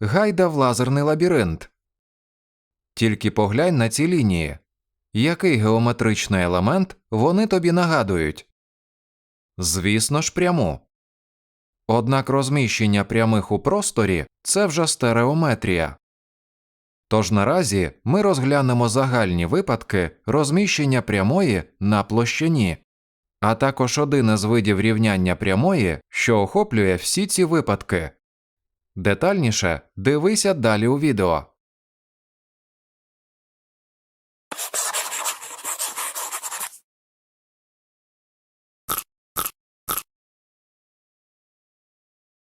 гайда в лазерний лабіринт. Тільки поглянь на ці лінії. Який геометричний елемент вони тобі нагадують? Звісно ж, пряму. Однак розміщення прямих у просторі це вже стереометрія. Тож наразі ми розглянемо загальні випадки розміщення прямої на площині, а також один із видів рівняння прямої, що охоплює всі ці випадки. Детальніше дивися далі у відео.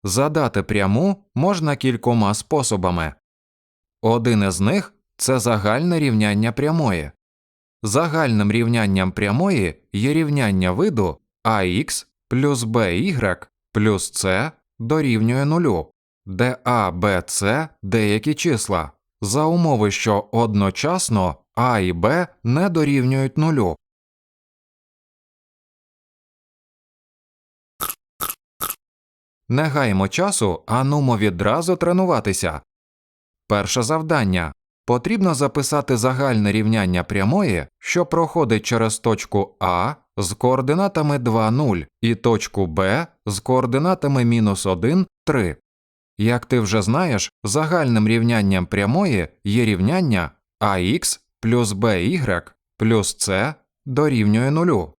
Задати пряму можна кількома способами. Один із них це загальне рівняння прямої. Загальним рівнянням прямої є рівняння виду ax плюс by плюс c дорівнює нулю, де a, b, c деякі числа, за умови, що одночасно a і b не дорівнюють нулю. Не гаймо часу, а нумо відразу тренуватися. Перше завдання. Потрібно записати загальне рівняння прямої, що проходить через точку А з координатами 2, 0 і точку Б з координатами мінус 1, 3. Як ти вже знаєш, загальним рівнянням прямої є рівняння ax плюс by плюс c дорівнює нулю.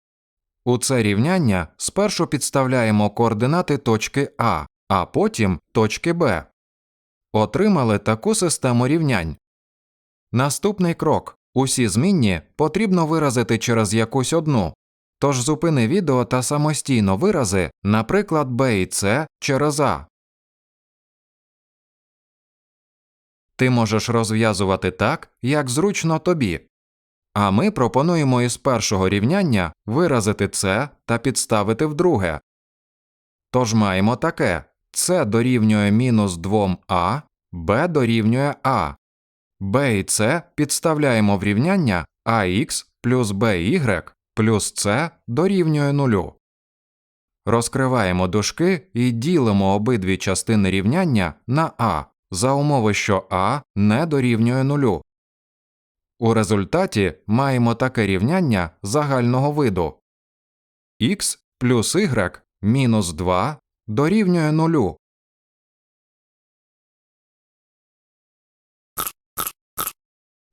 У це рівняння спершу підставляємо координати точки А, а потім точки Б. Отримали таку систему рівнянь. Наступний крок усі змінні потрібно виразити через якусь одну. Тож зупини відео та самостійно вирази, наприклад, Б і С через А. Ти можеш розв'язувати так, як зручно тобі. А ми пропонуємо із першого рівняння виразити це та підставити в друге. Тож маємо таке це дорівнює мінус 2а, b дорівнює а. b і c підставляємо в рівняння ax плюс by плюс c дорівнює нулю. Розкриваємо дужки і ділимо обидві частини рівняння на а за умови, що а не дорівнює нулю. У результаті маємо таке рівняння загального виду x плюс y мінус 2 дорівнює нулю.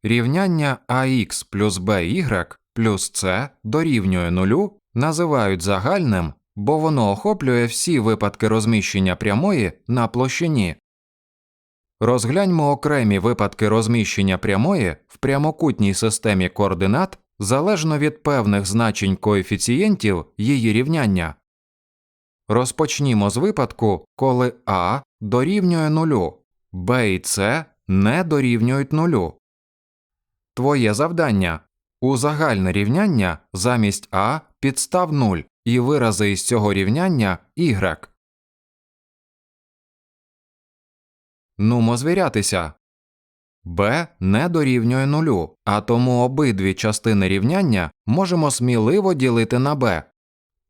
Рівняння ax плюс by плюс c дорівнює нулю називають загальним, бо воно охоплює всі випадки розміщення прямої на площині. Розгляньмо окремі випадки розміщення прямої в прямокутній системі координат залежно від певних значень коефіцієнтів її рівняння. Розпочнімо з випадку, коли а дорівнює нулю, b і c не дорівнюють нулю. Твоє завдання у загальне рівняння замість а підстав 0 і вирази із цього рівняння y. Нумо звірятися. b не дорівнює нулю, а тому обидві частини рівняння можемо сміливо ділити на b.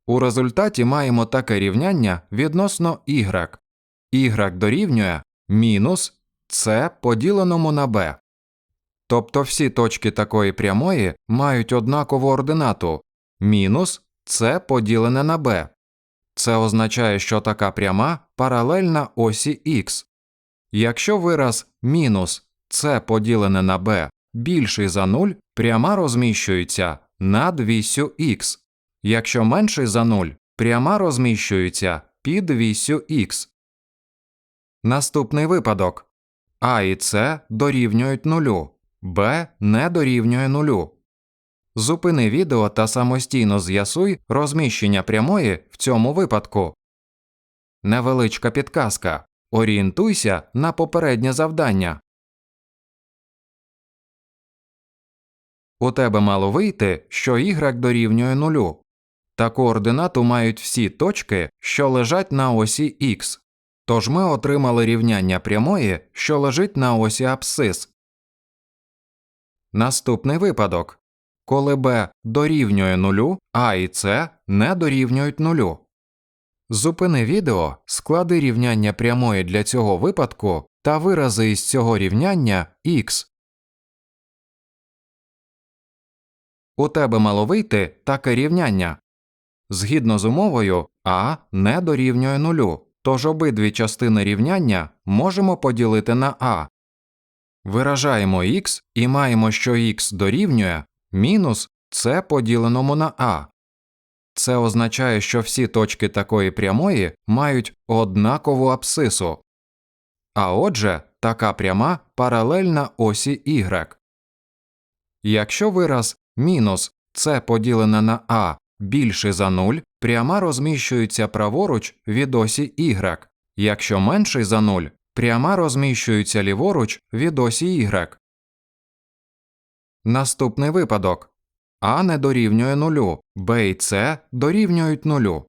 У результаті маємо таке рівняння відносно y. y дорівнює мінус c поділеному на b. Тобто всі точки такої прямої мають однакову ординату мінус c поділене на b. Це означає, що така пряма паралельна осі х. Якщо вираз мінус c поділене на b більший за 0, пряма розміщується над вісю х. Якщо менший за 0, пряма розміщується під вісю х. Наступний випадок а і c дорівнюють нулю, b не дорівнює нулю. Зупини відео та самостійно з'ясуй розміщення прямої в цьому випадку. Невеличка підказка. Орієнтуйся на попереднє завдання. У тебе мало вийти, що y дорівнює нулю. Та координату мають всі точки, що лежать на осі x. Тож ми отримали рівняння прямої, що лежить на осі абсцис. Наступний випадок. Коли b дорівнює нулю, а і c не дорівнюють нулю. Зупини відео, склади рівняння прямої для цього випадку та вирази із цього рівняння х. У тебе мало вийти таке рівняння. Згідно з умовою, а не дорівнює нулю, тож обидві частини рівняння можемо поділити на а. Виражаємо х і маємо, що х дорівнює мінус c поділеному на а. Це означає, що всі точки такої прямої мають однакову абсцису. А отже, така пряма паралельна осі y. Якщо вираз мінус c поділене на а більше за 0, пряма розміщується праворуч від осі y. Якщо менший за 0, пряма розміщується ліворуч від осі y. Наступний випадок. А не дорівнює нулю, Б і С дорівнюють нулю.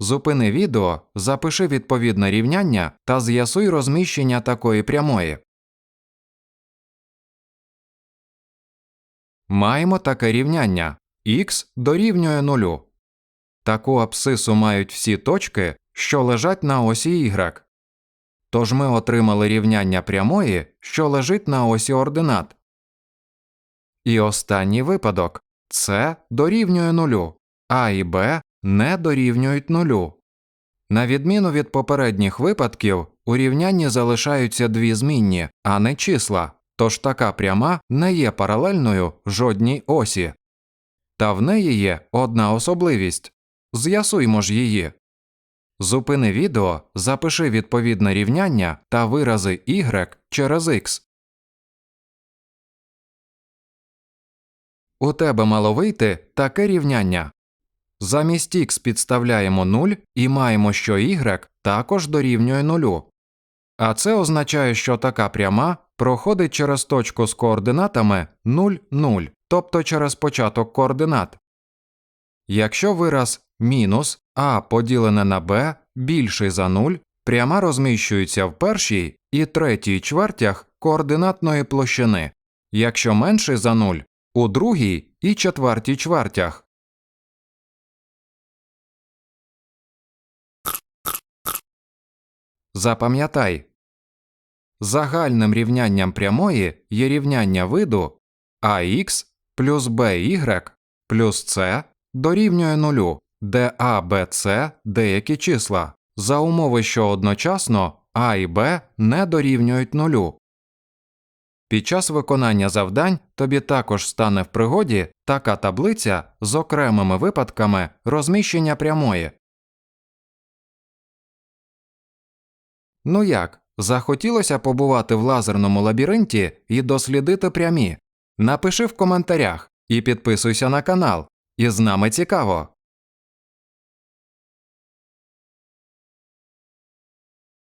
Зупини відео, запиши відповідне рівняння та з'ясуй розміщення такої прямої. Маємо таке рівняння х дорівнює нулю. Таку абсцису мають всі точки, що лежать на осі y. Тож ми отримали рівняння прямої, що лежить на осі ординат. І останній випадок С дорівнює нулю, А і Б не дорівнюють нулю. На відміну від попередніх випадків, у рівнянні залишаються дві змінні, а не числа, тож така пряма не є паралельною жодній осі. Та в неї є одна особливість з'ясуймо ж її. Зупини відео, запиши відповідне рівняння та вирази y через x. У тебе мало вийти таке рівняння. Замість х підставляємо 0 і маємо, що y також дорівнює 0. А це означає, що така пряма проходить через точку з координатами 0, 0, тобто через початок координат. Якщо вираз мінус а поділене на b більший за 0, пряма розміщується в першій і третій чвертях координатної площини, якщо менший за 0 у другій і четвертій чвертях. Запам'ятай. Загальним рівнянням прямої є рівняння виду ax плюс by плюс c дорівнює нулю, де a, b, c – деякі числа, за умови, що одночасно а і b не дорівнюють нулю. Під час виконання завдань тобі також стане в пригоді така таблиця з окремими випадками розміщення прямої. Ну як, захотілося побувати в лазерному лабіринті і дослідити прямі? Напиши в коментарях і підписуйся на канал. І з нами цікаво.